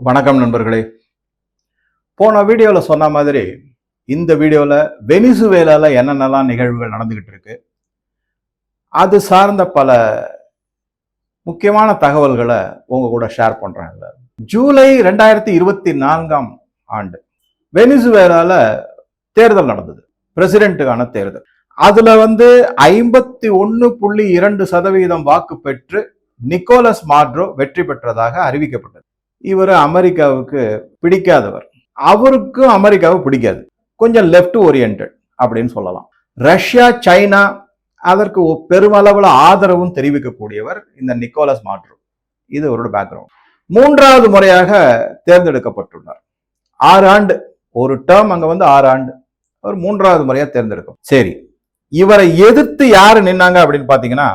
வணக்கம் நண்பர்களே. போன வீடியோவில் சொன்ன மாதிரி இந்த வீடியோவில் வெனிசுவேலால என்னென்னலாம் நிகழ்வுகள் நடந்துகிட்டு இருக்கு அது சார்ந்த பல முக்கியமான தகவல்களை உங்க கூட ஷேர் பண்றேன் ஜூலை ரெண்டாயிரத்தி இருபத்தி நான்காம் ஆண்டு வெனிசுவேலால தேர்தல் நடந்தது பிரசிடென்ட்டுக்கான தேர்தல். அதுல வந்து ஐம்பத்தி ஒன்னு புள்ளி இரண்டு சதவீதம் வாக்கு பெற்று நிக்கோலஸ் மாட்ரோ வெற்றி பெற்றதாக அறிவிக்கப்பட்டது. இவர் அமெரிக்காவுக்கு பிடிக்காதவர். அவருக்கும் அமெரிக்காவை பிடிக்காது. கொஞ்சம் லெஃப்ட் ஓரியன்ட் அப்படின்னு சொல்லலாம். ரஷ்யா சைனா அதற்கு பெருமளவில் ஆதரவும் தெரிவிக்கக்கூடியவர் இந்த நிக்கோலஸ் மாற்று இது அவரோட பேக்ரவுண்ட் மூன்றாவது முறையாக தேர்ந்தெடுக்கப்பட்டுள்ளார். ஆறு ஆண்டு ஒரு டேர்ம் அங்க வந்து ஆறு ஆண்டு. அவர் மூன்றாவது முறையாக தேர்ந்தெடுக்கும் சரி. இவரை எதிர்த்து யார் நின்னாங்க அப்படின்னு பார்த்தீங்கன்னா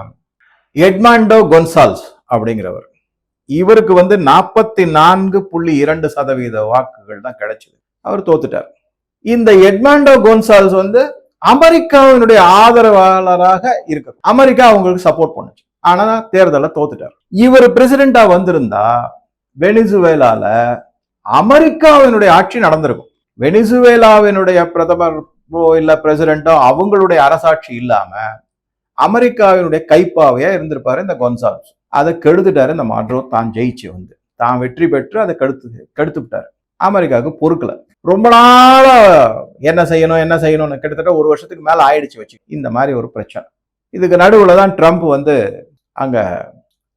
எட்மாண்டோ கொன்சால்ஸ் அப்படிங்கிறவர். இவருக்கு வந்து நாற்பத்தி நான்கு புள்ளி இரண்டு சதவீத வாக்குகள் தான் கிடைச்சது. அவர் தோத்துட்டார். இந்த எட்மாண்டோ கோன்சால்ஸ் வந்து அமெரிக்காவினுடைய ஆதரவாளராக இருக்கு அமெரிக்கா அவங்களுக்கு சப்போர்ட் பண்ணுச்சு. ஆனா தேர்தலை தோத்துட்டார். இவர் பிரசிடென்டா வந்திருந்தா வெனிசுவேலால அமெரிக்காவினுடைய ஆட்சி நடந்திருக்கும். வெனிசுவேலாவினுடைய பிரதமர் இல்ல பிரசிடென்ட்டோ அவங்களுடைய அரசாட்சி இல்லாம அமெரிக்காவினுடைய கைப்பாவையா இருந்திருப்பாரு இந்த கொன்சால்ஸ். அதை கெடுத்துட்டாரு இந்த மாட்ரோ. தான் ஜெயிச்சு வந்து. தான் வெற்றி பெற்று அதை கெடுத்து கெடுத்து விட்டாரு. அமெரிக்காவுக்கு பொறுக்கல. ரொம்ப நாளா என்ன செய்யணும் என்ன செய்யணும்னு கிட்டத்தட்ட ஒரு வருஷத்துக்கு மேல ஆயிடுச்சு வச்சு. இந்த மாதிரி ஒரு பிரச்சனை. இதுக்கு நடுவில் தான் ட்ரம்ப் வந்து அங்க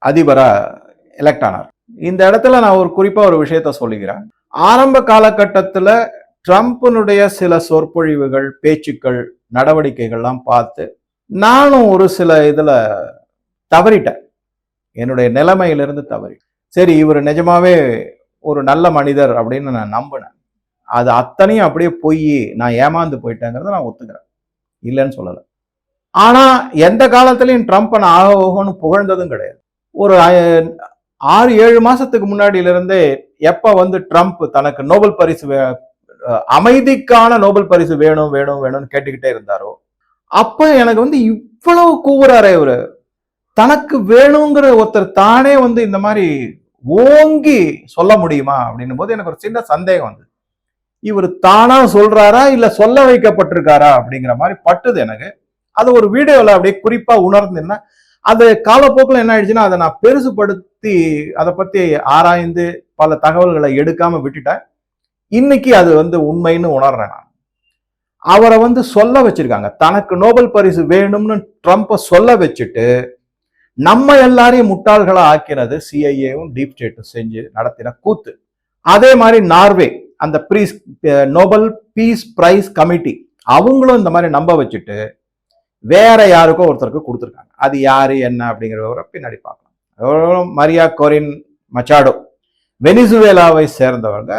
அதிபரா எலெக்ட் ஆனார். இந்த இடத்துல நான் ஒரு குறிப்பா ஒரு விஷயத்த சொல்லுகிறேன். ஆரம்ப காலகட்டத்தில் ட்ரம்ப்பினுடைய சில சொற்பொழிவுகள் பேச்சுக்கள் நடவடிக்கைகள்லாம் பார்த்து நானும் ஒரு சில இதில் தவறிட்டேன். என்னுடைய நிலைமையிலிருந்து தவறி. சரி இவர் நிஜமாவே ஒரு நல்ல மனிதர் அப்படின்னு நான் நம்பினேன். அது அத்தனையும் அப்படியே போய் நான் ஏமாந்து போயிட்டேங்கிறத நான் ஒத்துக்கிறேன். இல்லைன்னு சொல்லலை. ஆனால் எந்த காலத்துலையும் ட்ரம்ப்பை நான் ஆக ஓகோன்னு புகழ்ந்ததும் கிடையாது. ஒரு ஆறு ஏழு மாசத்துக்கு முன்னாடியிலிருந்தே எப்போ வந்து ட்ரம்ப் தனக்கு நோபல் பரிசு வே- அமைதிக்கான நோபல் பரிசு வேணும் வேணும் வேணும்னு கேட்டுக்கிட்டே இருந்தாரோ அப்போ எனக்கு வந்து இவ்வளவு கூவுறாரே இவர். தனக்கு வேணுங்கிற ஒருத்தர் தானே வந்து இந்த மாதிரி ஓங்கி சொல்ல முடியுமா அப்படின்னும் போது எனக்கு ஒரு சின்ன சந்தேகம் வந்து இவர் தானா சொல்றாரா இல்ல சொல்ல வைக்கப்பட்டிருக்காரா அப்படிங்கிற மாதிரி பட்டுது எனக்கு. அது ஒரு வீடியோல அப்படியே குறிப்பா உணர்ந்தேன்னா அது காலப்போக்கில் என்ன ஆயிடுச்சுன்னா அதை நான் பெருசுபடுத்தி அதை பத்தி ஆராய்ந்து பல தகவல்களை எடுக்காம விட்டுட்டேன். இன்னைக்கு அது வந்து உண்மைன்னு உணர்றேன் நான். அவரை வந்து சொல்ல வச்சிருக்காங்க. தனக்கு நோபல் பரிசு வேணும்னு ட்ரம்ப்பை சொல்ல வச்சுட்டு நம்ம எல்லாரையும் முட்டாள்களா ஆக்கினது சிஐஏவும் டீப் ஸ்டேட்டும் செஞ்சு நடத்தின கூத்து. அதே மாதிரி நார்வே அந்த prize Nobel peace prize committee அவங்களும் இந்த மாதிரி நம்ப வச்சுட்டு வேற யாருக்கோ ஒருத்தருக்கு கொடுத்துருக்காங்க. அது யாரு என்ன அப்படிங்கிற விவரம் பின்னாடி பார்க்கலாம். மரியா கொரின் மச்சாடோ வெனிசுவேலாவை சேர்ந்தவங்க.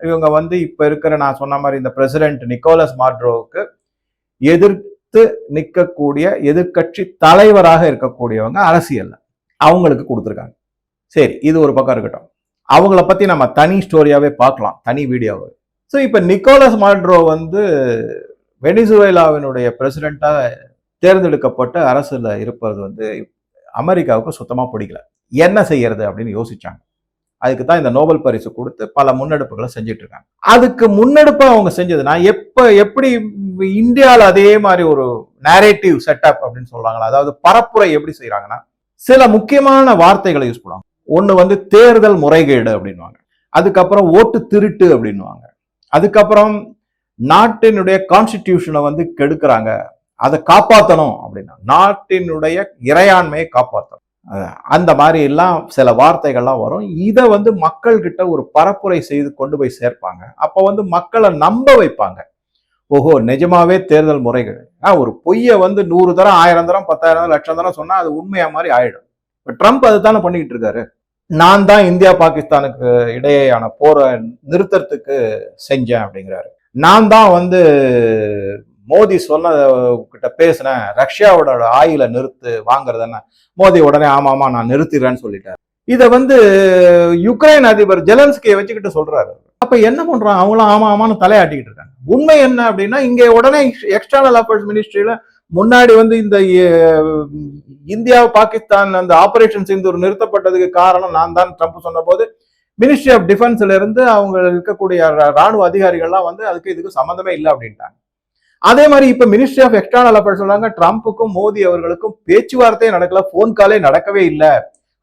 இவங்க வந்து இப்போ இருக்கிற நான் சொன்ன மாதிரி இந்த பிரசிடென்ட் நிக்கோலஸ் மாட்ரோவுக்கு எதிர் எதிர்த்து நிற்கக்கூடிய எதிர்க்கட்சி தலைவராக இருக்கக்கூடியவங்க அரசியல்ல. அவங்களுக்கு கொடுத்துருக்காங்க. சரி இது ஒரு பக்கம் இருக்கட்டும். அவங்கள பத்தி நம்ம தனி ஸ்டோரியாவே பார்க்கலாம். தனி வீடியோவை ஸோ இப்போ நிக்கோலஸ் மாட்ரோ வந்து வெனிசுவேலாவினுடைய பிரசிடெண்டா தேர்ந்தெடுக்கப்பட்ட அரசுல இருப்பது வந்து அமெரிக்காவுக்கு சுத்தமா பிடிக்கல. என்ன செய்யறது அப்படின்னு யோசிச்சாங்க. அதுக்கு தான் இந்த நோபல் பரிசு கொடுத்து பல முன்னெடுப்புகளை செஞ்சுட்டு இருக்காங்க அதுக்கு முன்னெடுப்பை அவங்க செஞ்சதுன்னா எப்போ எப்ப எப்படி இந்தியாவில் அதே மாதிரி ஒரு நேரேட்டிவ் செட்டப் அப்படின்னு சொல்றாங்களா? அதாவது பரப்புரை எப்படி செய்யறாங்கன்னா சில முக்கியமான வார்த்தைகளை யூஸ் பண்ணுவாங்க. ஒன்று வந்து தேர்தல் முறைகேடு அப்படின்வாங்க அதுக்கப்புறம் ஓட்டு திருட்டு அப்படின்வாங்க அதுக்கப்புறம் நாட்டினுடைய கான்ஸ்டிடியூஷனை வந்து கெடுக்கிறாங்க. அதை காப்பாற்றணும் அப்படின்னா நாட்டினுடைய இறையாண்மையை காப்பாற்றணும் அந்த மாதிரி எல்லாம் சில வார்த்தைகள்லாம் வரும். இதை வந்து மக்கள்கிட்ட ஒரு பரப்புரை செய்து கொண்டு போய் சேர்ப்பாங்க. அப்போ வந்து மக்களை நம்ப வைப்பாங்க. ஓஹோ நிஜமாவே தேர்தல் முறைகள். ஆனால் ஒரு பொய்யை வந்து நூறு தரம் ஆயிரம் தரம் பத்தாயிரம் தரம் லட்சம் தரம் சொன்னால் அது உண்மையா மாதிரி ஆயிடும். இப்போ ட்ரம்ப் அதுதானே பண்ணிக்கிட்டு இருக்காரு. நான் தான் இந்தியா பாகிஸ்தானுக்கு இடையேயான போரை நிறுத்தறதுக்கு செஞ்சேன் அப்படிங்கிறாரு. நான் தான் வந்து மோடி சொன்ன கிட்ட பேசினேன் ரஷ்யாவோட ஆயில நிறுத்து வாங்குறதுன்னு. மோடி உடனே ஆமா ஆமா நான் நிறுத்திடுறேன்னு சொல்லிட்டார். இதை வந்து யுக்ரைன் அதிபர் ஜெலன்ஸ்கியை வச்சுக்கிட்டு சொல்றாரு. அப்ப என்ன பண்றான்? அவங்களும் ஆமா ஆமான்னு தலையாட்டிக்கிட்டு இருக்காங்க. உண்மை என்ன அப்படின்னா இங்க உடனே எக்ஸ்டர்னல் அஃபேர்ஸ் மினிஸ்ட்ரியில முன்னாடி வந்து இந்த இந்தியா பாகிஸ்தான் அந்த ஆபரேஷன் சிந்தூர் நிறுத்தப்பட்டதுக்கு காரணம் நான் தான் ட்ரம்ப் சொன்ன போது மினிஸ்ட்ரி ஆஃப் டிஃபென்ஸ்ல இருந்து அவங்க இருக்கக்கூடிய ராணுவ அதிகாரிகள்லாம் வந்து அதுக்கு இதுக்கு சம்மந்தமே இல்லை அப்படின்ட்டாங்க. அதே மாதிரி இப்ப மினிஸ்ட்ரி ஆஃப் எக்ஸ்டர்னல் அஃபேர்ஸ் சொல்றாங்க ட்ரம்ப்புக்கும் மோடி அவர்களுக்கும் பேச்சுவார்த்தையே நடக்கல போன் காலே நடக்கவே இல்லை.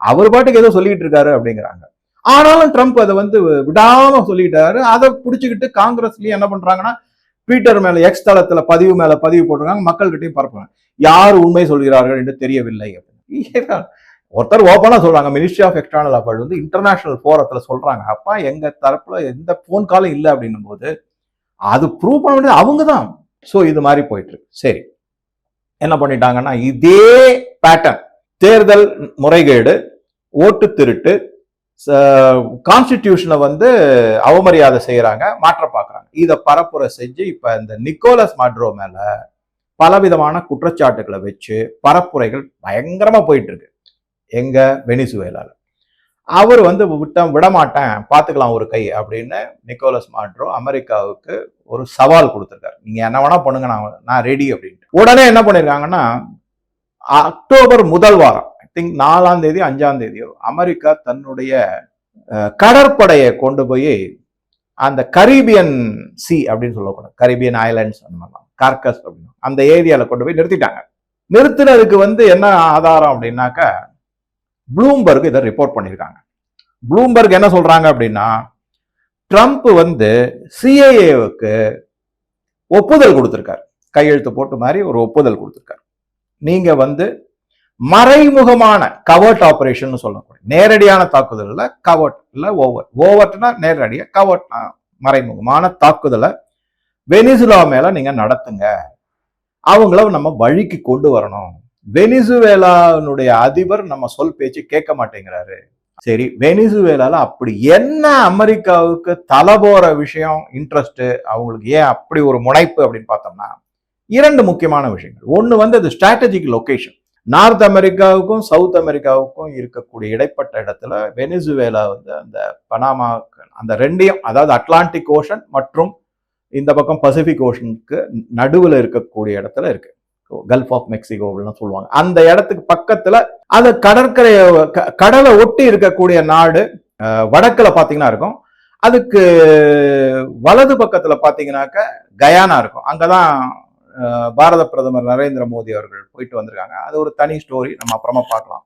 அவர் பாட்டுக்கு ஏதோ சொல்லிட்டு இருக்காரு அப்படிங்கிறாங்க. ஆனாலும் ட்ரம்ப் அதை வந்து விடாம சொல்லிட்டாரு. அதை பிடிச்சிக்கிட்டு காங்கிரஸ்லயும் என்ன பண்றாங்கன்னா ட்விட்டர் மேல எக்ஸ் தளத்துல பதிவு மேல பதிவு போட்டிருக்காங்க மக்கள்கிட்டயும் பரப்புறாங்க. யார் உண்மை சொல்கிறார்கள் என்று தெரியவில்லை அப்படின்னு. ஒருத்தர் ஓப்பனா சொல்றாங்க மினிஸ்ட்ரி ஆஃப் எக்ஸ்டர்னல் அஃபேர்ஸ் வந்து இன்டர்நேஷனல் போரத்துல சொல்றாங்க. அப்பா எங்க தரப்புல எந்த போன் காலும் இல்லை அப்படின்னும் போது அது ப்ரூவ் பண்ண வேண்டியது அவங்க தான் ஸோ இது மாதிரி போயிட்டுருக்கு. சரி. என்ன பண்ணிட்டாங்கன்னா இதே பேட்டர்ன் தேர்தல் முறைகேடு ஓட்டு திருட்டு கான்ஸ்டிடியூஷனை வந்து அவமரியாதை செய்கிறாங்க மாற்ற பார்க்கறாங்க இதை பரப்புரை செஞ்சு இப்போ இந்த நிக்கோலஸ் மாட்ரோ மேல பலவிதமான குற்றச்சாட்டுகளை வச்சு பரப்புரைகள் பயங்கரமாக போயிட்டு இருக்கு எங்க வெனிசுவேலால. அவர் வந்து விட்ட விடமாட்டேன் பார்த்துக்கலாம் ஒரு கை அப்படின்னு நிக்கோலஸ் மாட்ரோ அமெரிக்காவுக்கு ஒரு சவால் கொடுத்துருக்காரு. நீங்கள் என்ன வேணா பண்ணுங்க நான் நான் ரெடி அப்படின்ட்டு. உடனே என்ன பண்ணியிருக்காங்கன்னா அக்டோபர் முதல் வாரம் ஐ திங்க் நாலாம் தேதி அஞ்சாம் தேதியோ அமெரிக்கா தன்னுடைய கடற்படையை கொண்டு போய் அந்த கரீபியன் சி அப்படின்னு சொல்லக்கூடாது. கரீபியன் ஐலாண்ட்ஸ் அந்த மாதிரிலாம் கார்கஸ் அப்படின்னு. அந்த ஏரியாவில் கொண்டு போய் நிறுத்திட்டாங்க. நிறுத்தினதுக்கு வந்து என்ன ஆதாரம் அப்படின்னாக்கா ப்ளூம்பர்க் இதை ரிப்போர்ட் பண்ணியிருக்காங்க. ப்ளூம்பர்க் என்ன சொல்றாங்க அப்படின்னா ட்ரம்ப் வந்து சிஏஏவுக்கு ஒப்புதல் கொடுத்துருக்காரு. கையெழுத்து போட்டு மாதிரி ஒரு ஒப்புதல் கொடுத்துருக்காரு. நீங்க வந்து மறைமுகமான கவர்ட் ஆபரேஷன் சொல்லக்கூடிய நேரடியான தாக்குதலில் கவர்ட் இல்லை ஓவர் ஓவர்ட்னா நேரடியாக கவர்ட் மறைமுகமான தாக்குதலை வெனிசுலா மேல நீங்க நடத்துங்க. அவங்கள நம்ம வழிக்கு கொண்டு வரணும். வெனிசுவேலானுடைய அதிபர் நம்ம சொல் பேச்சு கேட்க மாட்டேங்கிறாரு. சரி வெனிசுவேலால அப்படி என்ன அமெரிக்காவுக்கு தலை போற விஷயம் இன்ட்ரெஸ்ட் அவங்களுக்கு ஏன் அப்படி ஒரு முனைப்பு அப்படின்னு பார்த்தோம்னா இரண்டு முக்கியமான விஷயங்கள். ஒன்று வந்து அது ஸ்ட்ராட்டஜிக் லொக்கேஷன் நார்த் அமெரிக்காவுக்கும் சவுத் அமெரிக்காவுக்கும் இருக்கக்கூடிய இடைப்பட்ட இடத்துல வெனிசுவேலா வந்து அந்த பனாமா அந்த ரெண்டையும் அதாவது அட்லாண்டிக் ஓஷன் மற்றும் இந்த பக்கம் பசிபிக் ஓஷனுக்கு நடுவில் இருக்கக்கூடிய இடத்துல இருக்கு. கல்ஃப் ஆஃப் மெக்சிகோ அப்படின்னு சொல்லுவாங்க. அந்த இடத்துக்கு பக்கத்துல அது கடற்கரையை க- கடலை ஒட்டி இருக்கக்கூடிய நாடு வடக்கில் வடக்குல பாத்தீங்கன்னா இருக்கும். அதுக்கு வலது பக்கத்துல பாத்தீங்கன்னாக்க கயானா இருக்கும். அங்கதான் தான் பாரத பிரதமர் நரேந்திர மோடி அவர்கள் போயிட்டு வந்திருக்காங்க. அது ஒரு தனி ஸ்டோரி நம்ம அப்புறமா பார்க்கலாம்.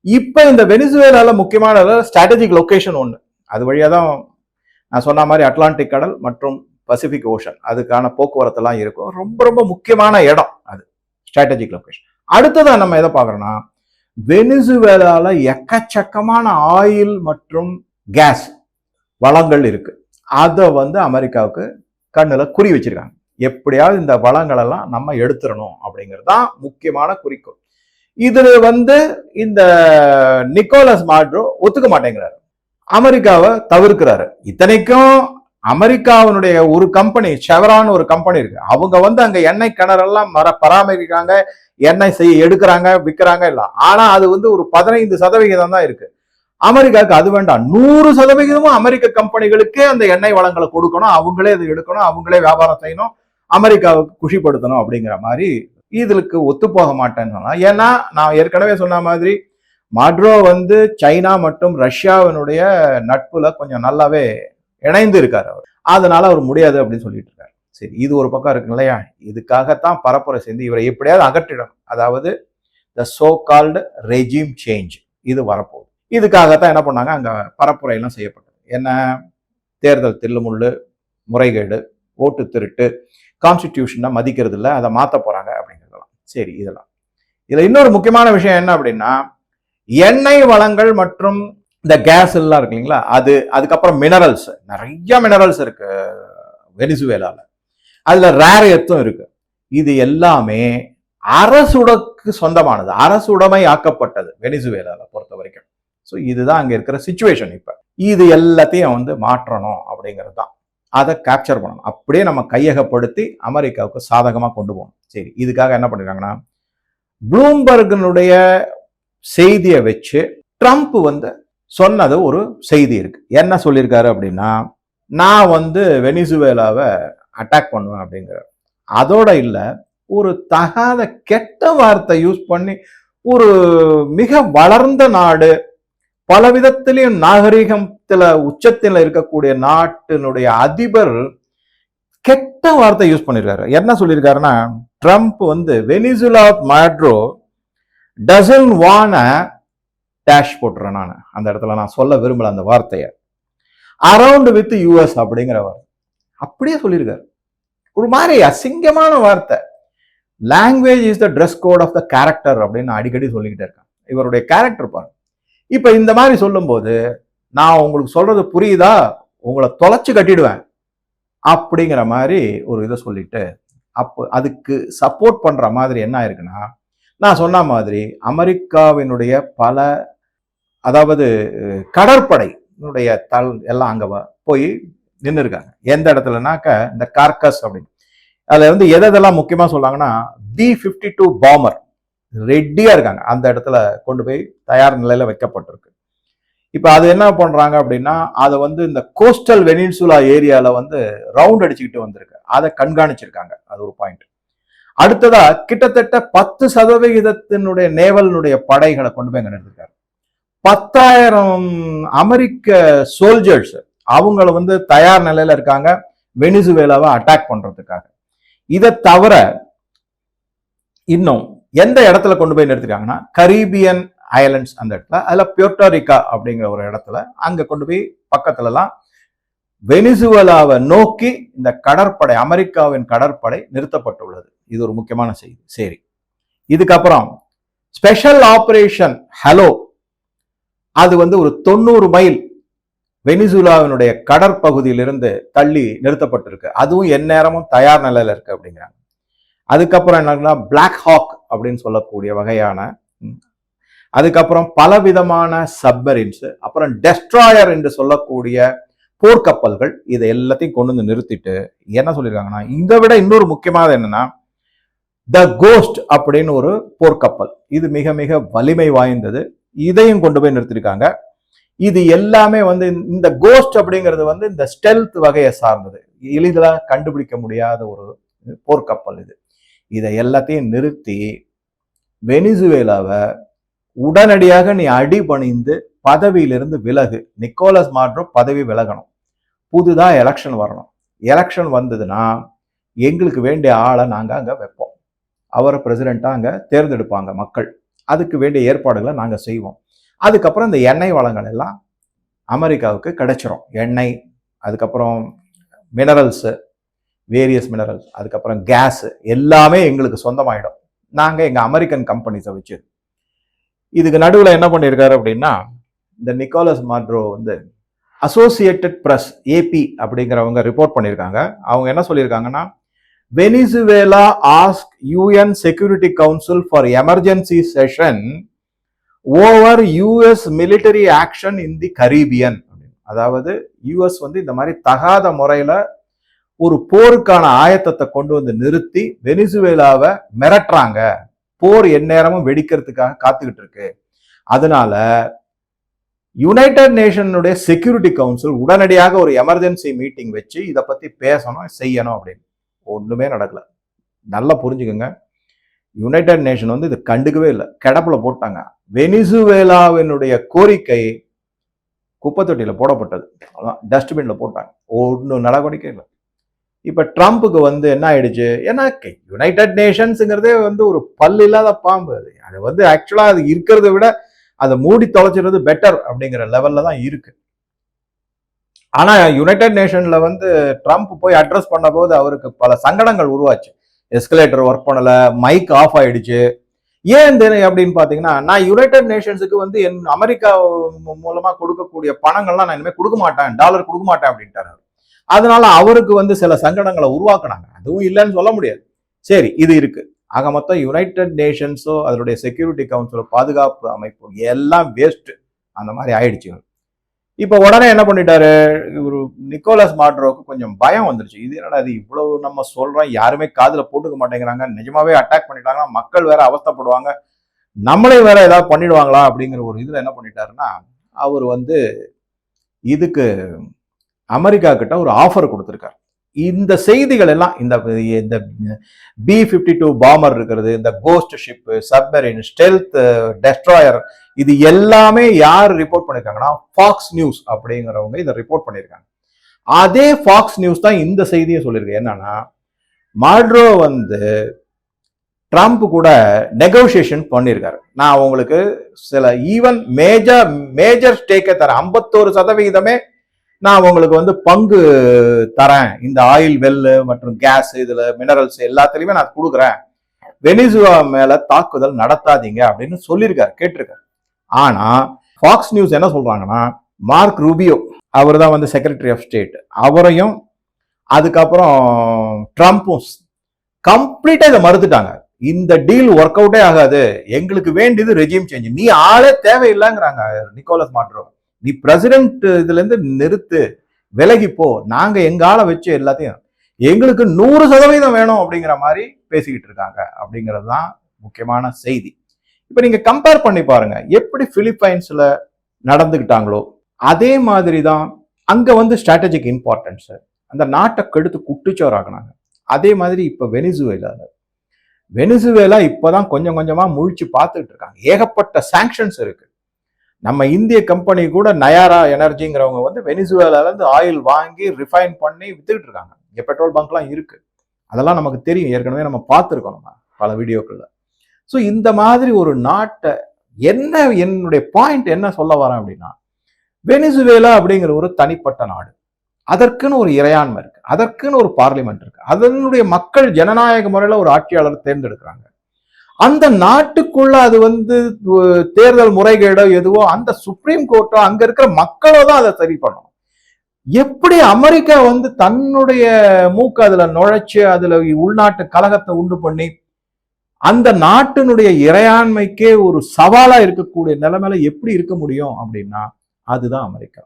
இப்ப இந்த வெனிசுவேலால முக்கியமான ஸ்ட்ராட்டஜிக் லொக்கேஷன் ஒன்று அது வழியா தான் நான் சொன்ன மாதிரி அட்லாண்டிக் கடல் மற்றும் பசிபிக் ஓஷன் அதுக்கான போக்குவரத்தெல்லாம் இருக்கும். ரொம்ப ரொம்ப முக்கியமான இடம். ஸ்ட்ராட்டஜிக் லொக்கேஷன் அடுத்ததாக நம்ம எதை பார்க்குறோன்னா வெனிசுவேலாவில் எக்கச்சக்கமான ஆயில் மற்றும் கேஸ் வளங்கள் இருக்குது அதை வந்து அமெரிக்காவுக்கு கண்ணில் குறி வச்சிருக்காங்க. எப்படியாவது இந்த வளங்களெல்லாம் நம்ம எடுத்துடணும் அப்படிங்கிறது தான் முக்கியமான குறிக்கோள். இதில் வந்து இந்த நிக்கோலஸ் மாட்ரோ ஒத்துக்க மாட்டேங்கிறாரு. அமெரிக்காவை தவிர்க்கிறாரு. இத்தனைக்கும் அமெரிக்காவினுடைய ஒரு கம்பெனி செவரான் ஒரு கம்பெனி இருக்கு. அவங்க வந்து அங்க எண்ணெய் கிணறெல்லாம் மர பராமரிக்கிறாங்க எண்ணெய் செய்ய எடுக்கிறாங்க விற்கிறாங்க இல்ல. ஆனா அது வந்து ஒரு பதினைந்து சதவிகிதம் தான் இருக்கு. அமெரிக்காவுக்கு அது வேண்டாம். நூறு சதவிகிதமும் அமெரிக்க கம்பெனிகளுக்கே அந்த எண்ணெய் வளங்களை கொடுக்கணும். அவங்களே அதை எடுக்கணும். அவங்களே வியாபாரம் செய்யணும். அமெரிக்காவுக்கு குஷிப்படுத்தணும் அப்படிங்கிற மாதிரி இதுக்கு ஒத்து போக மாட்டேன்னு சொன்னா. ஏன்னா நான் ஏற்கனவே சொன்ன மாதிரி மட்ரோ வந்து சைனா மற்றும் ரஷ்யாவினுடைய நட்புல கொஞ்சம் நல்லாவே இணைந்து இருக்கார் அவர். அதனால அவர் முடியாது அப்படின்னு சொல்லிட்டு இருக்காரு. சரி இது ஒரு பக்கம் இருக்கு இல்லையா? இதுக்காகத்தான் பரப்புரை சேர்ந்து இவரை எப்படியாவது அகற்றிடும் அதாவது the so called regime change இது வரப்போகுது. இதுக்காகத்தான் என்ன பண்ணாங்க? அங்கே பரப்புரையெல்லாம் செய்யப்பட்டது. என்ன? தேர்தல் தில்லுமுள்ளு முறைகேடு ஓட்டு திருட்டு கான்ஸ்டிடியூஷனை மதிக்கிறது இல்லை அதை மாற்ற போகிறாங்க அப்படிங்கிறதெல்லாம். சரி இதெல்லாம். இதில் இன்னொரு முக்கியமான விஷயம் என்ன அப்படின்னா எண்ணெய் வளங்கள் மற்றும் இந்த கேஸ் எல்லாம் இருக்கு இல்லைங்களா? அது அதுக்கப்புறம் மினரல்ஸ் நிறைய மினரல்ஸ் இருக்கு வெனிசுவேலால. அதுல ரேர் எத்தும் இருக்கு. இது எல்லாமே அரசுடக்கு சொந்தமானது. அரசுடைமை ஆக்கப்பட்டது வெனிசுவேலால பொறுத்த வரைக்கும். ஸோ இதுதான் அங்கே இருக்கிற சுச்சுவேஷன் இப்போ. இது எல்லாத்தையும் வந்து மாற்றணும் அப்படிங்கிறது தான். அதை கேப்சர் பண்ணணும். அப்படியே நம்ம கையகப்படுத்தி அமெரிக்காவுக்கு சாதகமாக கொண்டு போகணும். சரி இதுக்காக என்ன பண்ணிருக்காங்கன்னா ப்ளூம்பர்கனுடைய செய்தியை வச்சு ட்ரம்ப் வந்து சொன்னது ஒரு செய்தி இருக்குது என்ன சொல்லியிருக்காரு அப்படின்னா நான் வந்து வெனிசுவேலாவை அட்டாக் பண்ணுவேன் அப்படிங்கிற அதோட இல்லை ஒரு தகாத கெட்ட வார்த்தை யூஸ் பண்ணி ஒரு மிக வளர்ந்த நாடு பல விதத்திலையும் நாகரீகத்தில் உச்சத்தில் இருக்கக்கூடிய நாட்டினுடைய அதிபர் கெட்ட வார்த்தை யூஸ் பண்ணியிருக்காரு என்ன சொல்லியிருக்காருன்னா ட்ரம்ப் வந்து வெனிசுலா மாட்ரோ டசன் வான டேஷ் போட்டுறேன் நான். அந்த இடத்துல நான் சொல்ல விரும்பல அந்த வார்த்தையை. அரவுண்ட் வித் யூஎஸ் அப்படிங்கிற வார்த்தை அப்படியே சொல்லியிருக்காரு. ஒரு மாதிரி அசிங்கமான வார்த்தை. Language is the dress code of the character அப்படின்னு நான் அடிக்கடி சொல்லிக்கிட்டே இருக்கேன் இவருடைய கேரக்டர் பாருங்க. இப்போ இந்த மாதிரி சொல்லும்போது நான் உங்களுக்கு சொல்றது புரியுதா? உங்களை தொலைச்சு கட்டிடுவேன். அப்படிங்கிற மாதிரி ஒரு இதை சொல்லிட்டு அப்போ அதுக்கு சப்போர்ட் பண்ணுற மாதிரி என்ன ஆயிருக்குன்னா நான் சொன்ன மாதிரி அமெரிக்காவினுடைய பல அதாவது கடற்படையினுடைய தல் எல்லாம் அங்கே போய் நின்று இருக்காங்க எந்த இடத்துலனாக்க இந்த கார்கஸ் அப்படின்னு. அதில் வந்து எது எதெல்லாம் முக்கியமாக சொல்கிறாங்கன்னா பி ஃபிஃப்டி டூ பாமர். ரெட்டியாக இருக்காங்க. அந்த இடத்துல கொண்டு போய் தயார் நிலையில் வைக்கப்பட்டிருக்கு. இப்போ அது என்ன பண்ணுறாங்க அப்படின்னா அதை வந்து இந்த கோஸ்டல் வெனின்சுலா ஏரியாவில் வந்து ரவுண்ட் அடிச்சுக்கிட்டு வந்திருக்கு. அதை கண்காணிச்சிருக்காங்க. அது ஒரு பாயிண்ட். அடுத்ததாக கிட்டத்தட்ட பத்து சதவிகிதத்தினுடைய நேவலினுடைய படைகளை கொண்டு போய் அங்கே நிறுத்திருக்காரு. பத்தாயிரம் அமெரிக்க சோல்ஜர்ஸ் அவங்கள வந்து தயார் நிலையில இருக்காங்க. வெனிசுவேலாவை அட்டாக் பண்றதுக்காக. இதை தவிர இன்னும் எந்த இடத்துல கொண்டு போய் நிறுத்திருக்காங்கன்னா கரீபியன் ஐலண்ட்ஸ் அந்த இடத்துல அதில் பியோட்டோரிக்கா அப்படிங்கிற ஒரு இடத்துல அங்கே கொண்டு போய் பக்கத்துலலாம் வெனிசுவேலாவை நோக்கி இந்த கடற்படை அமெரிக்காவின் கடற்படை நிறுத்தப்பட்டுள்ளது. இது ஒரு முக்கியமான செய்தி சரி. இதுக்கப்புறம் ஸ்பெஷல் ஆபரேஷன் ஹலோ அது வந்து ஒரு தொண்ணூறு மைல் வெனிசுலாவினுடைய கடற்பகுதியிலிருந்து தள்ளி நிறுத்தப்பட்டிருக்கு. அதுவும் எந்நேரமும் தயார் நிலையில் இருக்கு அப்படிங்கிறாங்க. அதுக்கப்புறம் என்னன்னா பிளாக் ஹாக் அப்படின்னு சொல்லக்கூடிய வகையான அதுக்கப்புறம் பலவிதமான சப்மரின்ஸ் அப்புறம் டெஸ்ட்ராயர் என்று சொல்லக்கூடிய போர்க்கப்பல்கள் இதை எல்லாத்தையும் கொண்டு வந்து நிறுத்திட்டு என்ன சொல்லியிருக்காங்கன்னா இதை விட இன்னொரு முக்கியமானது என்னன்னா த கோஸ்ட் அப்படின்னு ஒரு போர்க்கப்பல். இது மிக மிக வலிமை வாய்ந்தது. இதையும் கொண்டு போய் நிறுத்திருக்காங்க. இது எல்லாமே வந்து இந்த கோஸ்ட் அப்படிங்கிறது வந்து இந்த ஸ்டெல்த் வகையை சார்ந்தது. எளிதலாக கண்டுபிடிக்க முடியாத ஒரு போர்க்கப்பல் இது. இதை எல்லாத்தையும் நிறுத்தி வெனிசுவேலாவை உடனடியாக நீ அடி பணிந்து பதவியிலிருந்து விலகு. நிக்கோலஸ் மாட்ரோ பதவி விலகணும். புதுதாக எலெக்ஷன் வரணும். எலெக்ஷன் வந்ததுன்னா எங்களுக்கு வேண்டிய ஆளை நாங்கள் அங்கே வைப்போம். அவரை பிரசிடெண்ட்டாக அங்கே தேர்ந்தெடுப்பாங்க மக்கள். அதுக்கு வேண்டிய ஏற்பாடுகளை நாங்கள் செய்வோம். அதுக்கப்புறம் இந்த எண்ணெய் வளங்கள் எல்லாம் அமெரிக்காவுக்கு கிடைச்சிரும். எண்ணெய் அதுக்கப்புறம் மினரல்ஸு வேரியஸ் மினரல்ஸ் அதுக்கப்புறம் கேஸு எல்லாமே எங்களுக்கு சொந்தமாயிடும். நாங்கள் எங்கள் அமெரிக்கன் கம்பெனிஸை வச்சு. இதுக்கு நடுவில் என்ன பண்ணியிருக்காரு அப்படின்னா இந்த நிக்கோலஸ் மாட்ரோ வந்து அசோசியேட்டட் ப்ரெஸ் ஏபி அப்படிங்கிறவங்க ரிப்போர்ட் பண்ணியிருக்காங்க. அவங்க என்ன சொல்லியிருக்காங்கன்னா Venezuela ask UN security council for emergency session over US military action in the Caribbean. அதாவது யூஎஸ் வந்து இந்த மாதிரி தகாத முறையில ஒரு போருக்கான ஆயத்தத்தை கொண்டு வந்து நிறுத்தி வெனிசுவேலாவை மிரட்டுறாங்க. போர் எந்நேரமும் வெடிக்கிறதுக்காக காத்துக்கிட்டு இருக்கு. அதனால யுனைடெட் நேஷனுடைய செக்யூரிட்டி கவுன்சில் உடனடியாக ஒரு எமர்ஜென்சி மீட்டிங் வச்சு இதை பத்தி பேசணும் செய்யணும் அப்படின்னு. ஒன்றுமே நடக்கலை. நல்லா புரிஞ்சுக்கோங்க. யுனைடெட் நேஷன் வந்து இது கண்டுக்கவே இல்லை. கிடப்பில் போட்டாங்க. வெனிசுவேலாவினுடைய கோரிக்கை குப்பத்தொட்டியில் போடப்பட்டது. அதான் டஸ்ட்பினில் போட்டாங்க. ஒன்றும் நடவடிக்கை இல்லை. இப்போ ட்ரம்ப்புக்கு வந்து என்ன ஆயிடுச்சு? ஏன்னா யுனைடெட் நேஷன்ஸுங்கிறதே வந்து ஒரு பல் இல்லாத பாம்பு அது. அது வந்து ஆக்சுவலாக அது இருக்கிறத விட அதை மூடி தொலைச்சிடுறது பெட்டர் அப்படிங்கிற லெவலில் தான் இருக்குது ஆனால் யுனைடெட் நேஷனில் வந்து ட்ரம்ப் போய் அட்ரஸ் பண்ண போது அவருக்கு பல சங்கடங்கள் உருவாச்சு. எஸ்கலேட்டர் ஒர்க் பண்ணல மைக் ஆஃப் ஆயிடுச்சு. ஏன் தெரியும் அப்படின்னு பார்த்தீங்கன்னா நான் யுனைடெட் நேஷன்ஸுக்கு வந்து என் அமெரிக்கா மூ- கொடுக்கக்கூடிய பணங்கள்லாம் நான் இனிமேல் கொடுக்க மாட்டேன் டாலர் கொடுக்க மாட்டேன் அப்படின்ட்டார் அதனால அவருக்கு வந்து சில சங்கடங்களை உருவாக்குனாங்க. அதுவும் இல்லைன்னு சொல்ல முடியாது. சரி இது இருக்கு. ஆக மொத்தம் யுனைடெட் நேஷன்ஸோ அதனுடைய செக்யூரிட்டி கவுன்சிலோ பாதுகாப்பு அமைப்பு எல்லாம் வேஸ்ட் அந்த மாதிரி ஆயிடுச்சு இப்போ உடனே என்ன பண்ணிட்டாரு? இவரு நிக்கோலஸ் மாட்ரோவுக்கு கொஞ்சம் பயம் வந்துருச்சு. இது என்னடா அது இவ்வளவு நம்ம சொல்றோம். யாருமே காதில் போட்டுக்க மாட்டேங்கிறாங்க. நிஜமாவே அட்டாக் பண்ணிட்டாங்கன்னா மக்கள் வேற அவஸ்தைப்படுவாங்க. நம்மளே வேற ஏதாவது பண்ணிடுவாங்களா? அப்படிங்கிற ஒரு இதில் என்ன பண்ணிட்டாருன்னா அவர் வந்து இதுக்கு அமெரிக்கா கிட்ட ஒரு ஆஃபர் கொடுத்துருக்காரு. இந்த செய்திகள் எல்லாம் இந்த இந்த பி ஃபிஃப்டி டூ பாமர் இருக்கிறது இந்த ghost ship submarine stealth destroyer இது எல்லாமே யார் ரிப்போர்ட் பண்ணிருக்காங்கன்னா ஃபாக்ஸ் நியூஸ் அப்படிங்கிறவங்க இதை ரிப்போர்ட் பண்ணியிருக்காங்க அதே ஃபாக்ஸ் நியூஸ் தான் இந்த செய்தியை சொல்லியிருக்கு. என்னன்னா மால்ட்ரோ வந்து ட்ரம்ப் கூட நெகோசியேஷன் பண்ணியிருக்காரு. நான் உங்களுக்கு சில ஈவன் மேஜர் மேஜர் ஸ்டேக்கை தரேன். ஐம்பத்தோரு சதவிகிதமே நான் உங்களுக்கு வந்து பங்கு தரேன். இந்த ஆயில் வெல்லு மற்றும் கேஸ் இதில் மினரல்ஸ் எல்லாத்துலேயுமே நான் கொடுக்குறேன். வெனிசுவா மேலே தாக்குதல் நடத்தாதீங்க அப்படின்னு சொல்லியிருக்காரு. கேட்டிருக்காரு. ஆனால் ஃபாக்ஸ் நியூஸ் என்ன சொல்கிறாங்கன்னா மார்க் ரூபியோ அவர் தான் வந்து செக்ரட்டரி ஆஃப் ஸ்டேட் அவரையும் அதுக்கப்புறம் ட்ரம்ப்பும் கம்ப்ளீட்டாக இதை மறுத்துட்டாங்க. இந்த டீல் ஒர்க் அவுட்டே ஆகாது. எங்களுக்கு வேண்டியது ரெஜிம் சேஞ்ச் நீ ஆளே தேவையில்லைங்கிறாங்க நிக்கோலஸ் மாட்ரோ. நீ பிரசிடென்ட் இதுலேருந்து நிறுத்து விலகிப்போ நாங்கள் நாங்க ஆளை வச்சு எல்லாத்தையும் எங்களுக்கு நூறு சதவீதம் வேணும் அப்படிங்கிற மாதிரி பேசிக்கிட்டு இருக்காங்க அப்படிங்கிறது தான் முக்கியமான செய்தி. இப்போ நீங்க கம்பேர் பண்ணி பாருங்க. எப்படி பிலிப்பைன்ஸ்ல நடந்துக்கிட்டாங்களோ அதே மாதிரி தான் அங்க வந்து ஸ்ட்ராட்டஜிக் இம்பார்ட்டன்ஸ் அந்த நாட்டை கெடுத்து குட்டிச்சோராக்குனாங்க. அதே மாதிரி இப்போ வெனிசுவேலால வெனிசுவேலா இப்போதான் கொஞ்சம் கொஞ்சமா முழிச்சு பார்த்துட்டு இருக்காங்க. ஏகப்பட்ட சாங்ஷன்ஸ் இருக்கு. நம்ம இந்திய கம்பெனி கூட நயாரா எனர்ஜிங்கிறவங்க வந்து வெனிசுவேலாலேருந்து ஆயில் வாங்கி ரிஃபைன் பண்ணி வித்துக்கிட்டு இருக்காங்க. இங்கே பெட்ரோல் பங்க்லாம் இருக்கு. அதெல்லாம் நமக்கு தெரியும். ஏற்கனவே நம்ம பார்த்துருக்கோம் நம்ம பல வீடியோக்களில். ஸோ இந்த மாதிரி ஒரு நாட்டை என்ன என்னுடைய பாயிண்ட் என்ன சொல்ல வரேன் அப்படின்னா வெனிசுவேலா அப்படிங்கிற ஒரு தனிப்பட்ட நாடு. அதற்குன்னு ஒரு இறையாண்மை இருக்கு. அதற்குன்னு ஒரு பார்லிமெண்ட் இருக்கு. அதனுடைய மக்கள் ஜனநாயக முறையில் ஒரு ஆட்சியாளர் தேர்ந்தெடுக்கிறாங்க. அந்த நாட்டுக்குள்ள அது வந்து தேர்தல் முறைகேடோ எதுவோ அந்த சுப்ரீம் கோர்ட்டோ அங்க இருக்கிற மக்களோ தான் அதை சரி பண்ணணும். எப்படி அமெரிக்கா வந்து தன்னுடைய மூக்கு அதுல நுழைச்சு அதுல உள்நாட்டு கலகத்தை உண்டு பண்ணி அந்த நாட்டினுடைய இறையாண்மைக்கே ஒரு சவாலா இருக்கக்கூடிய நிலைமையில எப்படி இருக்க முடியும் அப்படின்னா அதுதான் அமெரிக்கா.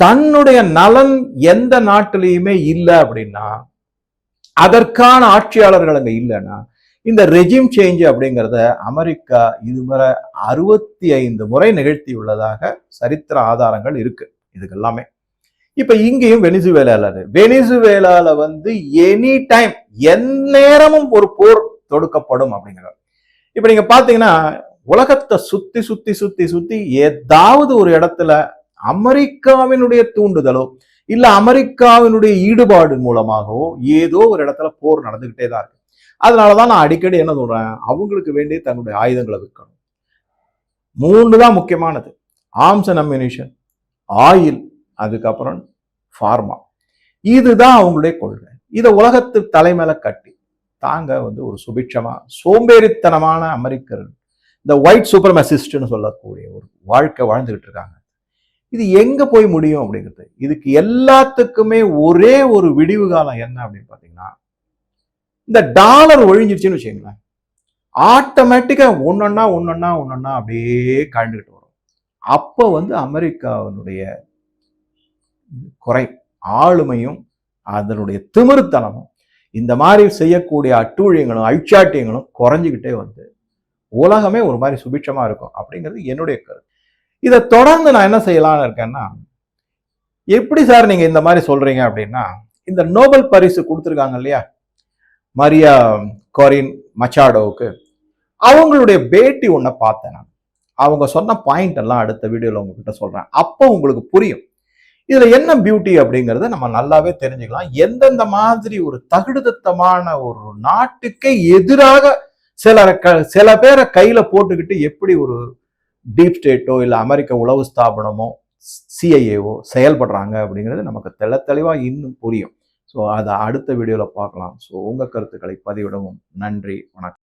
தன்னுடைய நலன் எந்த நாட்டிலையுமே இல்லை அப்படின்னா அதற்கான ஆட்சியாளர்கள் அங்க இல்லைன்னா இந்த ரெஜிம் சேஞ்ச் அப்படிங்கிறத அமெரிக்கா இதுவரை அறுபத்தி ஐந்து முறை நிகழ்த்தியுள்ளதாக சரித்திர ஆதாரங்கள் இருக்கு இதுக்கு எல்லாமே இப்ப இங்கேயும் வெனிசுவேலால வெனிசுவேலால வந்து எனி டைம் எந்நேரமும் ஒரு போர் தொடுக்கப்படும் அப்படிங்கிறார். இப்ப நீங்க பாத்தீங்கன்னா உலகத்தை சுத்தி சுத்தி சுத்தி சுத்தி ஏதாவது ஒரு இடத்துல அமெரிக்காவினுடைய தூண்டுதலோ இல்ல அமெரிக்காவினுடைய ஈடுபாடு மூலமாகவோ ஏதோ ஒரு இடத்துல போர் நடந்துகிட்டே தான் இருக்கு. அதனாலதான் நான் அடிக்கடி என்ன சொல்றேன் அவங்களுக்கு வேண்டிய தன்னுடைய ஆயுதங்களை விற்கணும். மூன்று தான் முக்கியமானது. ஆர்ம்ஸ் அண்ட் அம்யூனிஷன் ஆயில் அதுக்கப்புறம் ஃபார்மா இதுதான் அவங்களுடைய கொள்கை. இதை உலகத்து தலைமையில கட்டி தாங்க வந்து ஒரு சுபிட்சமாக சோம்பேறித்தனமான அமெரிக்கர்கள் இந்த ஒயிட் சூப்பர்மசிஸ்ட்னு சொல்லக்கூடிய ஒரு வாழ்க்கை வாழ்ந்துகிட்டு இருக்காங்க. இது எங்க போய் முடியும் அப்படிங்கிறது? இதுக்கு எல்லாத்துக்குமே ஒரே ஒரு விடிவு காலம் என்ன அப்படின்னு பாத்தீங்கன்னா இந்த டாலர் ஒழிஞ்சிருச்சுன்னு வச்சுங்களேன் ஆட்டோமேட்டிக்கா ஒன்னொன்னா ஒன்னொன்னா ஒன்னொன்னா அப்படியே கழண்டுகிட்டு வரும். அப்போ வந்து அமெரிக்காவினுடைய குறை ஆளுமையும் அதனுடைய திமிருத்தனமும் இந்த மாதிரி செய்யக்கூடிய அட்டூழியங்களும் அழிச்சாட்டியங்களும் குறைஞ்சிக்கிட்டே வந்து உலகமே ஒரு மாதிரி சுபிட்சமாக இருக்கும் அப்படிங்கிறது என்னுடைய கருத்து. இதை தொடர்ந்து நான் என்ன செய்யலாம்னு இருக்கேன்னா எப்படி சார் நீங்கள் இந்த மாதிரி சொல்கிறீங்க அப்படின்னா இந்த நோபல் பரிசு கொடுத்துருக்காங்க இல்லையா? மரியா கொரின் மச்சாடோவுக்கு. அவங்களுடைய பேட்டி ஒன்றை பார்த்தேன் நான். அவங்க சொன்ன பாயிண்ட் எல்லாம் அடுத்த வீடியோவில் உங்ககிட்ட சொல்கிறேன் அப்போ உங்களுக்கு புரியும். இதுல என்ன பியூட்டி அப்படிங்கிறத நம்ம நல்லாவே தெரிஞ்சுக்கலாம். எந்தெந்த மாதிரி ஒரு தகுடுதத்தமான ஒரு நாட்டுக்கே எதிராக சில சில பேரை கையில போட்டுக்கிட்டு எப்படி ஒரு டீப் ஸ்டேட்டோ இல்லை அமெரிக்க உளவு ஸ்தாபனமோ சிஐஏவோ செயல்படுறாங்க அப்படிங்கிறது நமக்கு தெள்ள தெளிவாக இன்னும் புரியும். ஸோ அதை அடுத்த வீடியோவில் பார்க்கலாம். ஸோ உங்கள் கருத்துக்களை பதிவிடவும். நன்றி. வணக்கம்.